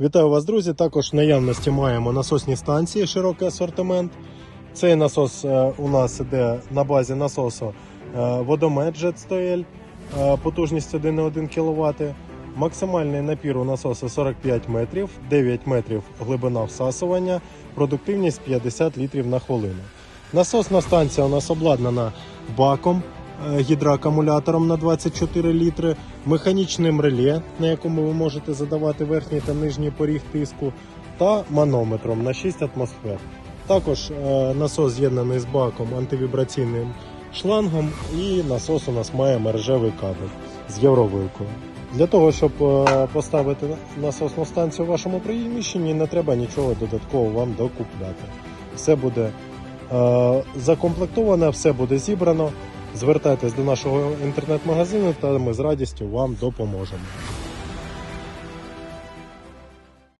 Вітаю вас, друзі. Також в наявності маємо насосні станції, широкий асортимент. Цей насос е, у нас іде на базі насосу е, водомет JetStoel, е, потужність 1,1 кВт. Максимальний напір у насосу 45 метрів, 9 метрів глибина всасування, продуктивність 50 літрів на хвилину. Насосна станція у нас обладнана баком, гідроакумулятором на 24 літри, механічним реле, на якому ви можете задавати верхній та нижній поріг тиску, та манометром на 6 атмосфер. Також е, насос з'єднаний з баком антивібраційним шлангом, і насос у нас має мережевий кабель з євровилкою. Для того, щоб е, поставити насосну станцію в вашому приміщенні, не треба нічого додатково вам докупляти. Все буде е, закомплектоване, все буде зібрано. Звертайтесь до нашого інтернет-магазину, та ми з радістю вам допоможемо.